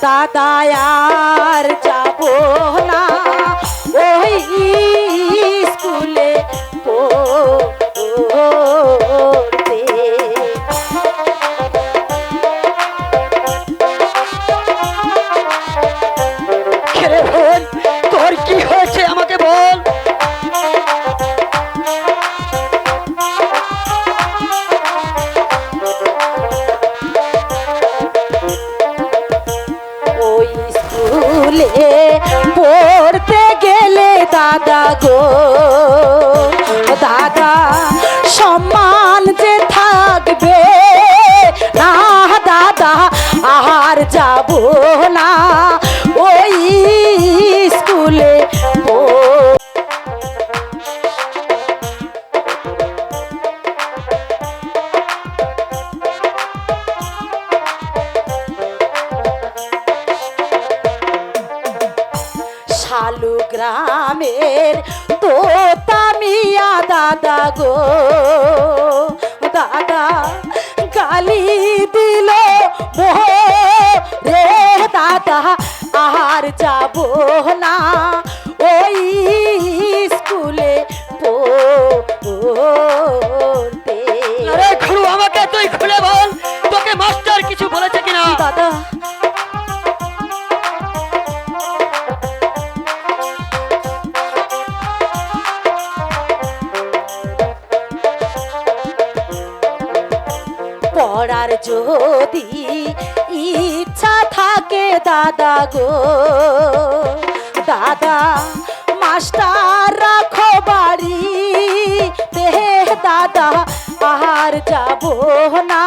সাদায়ার চ স্কুলে পড়তে গেলে দাদা গো। দাদা সম্মান যে থাকবে না দাদা আর যাব না। শালু গ্রামের তোতা মিয়া দাদা গো। দাদা গালি দিল রে দাদা আর যাব না। পড়ার যদি ইচ্ছা থাকে দাদা গো। দাদা, মাস্টার রাখো বাড়ি দেহে দাদা, আর যাব না।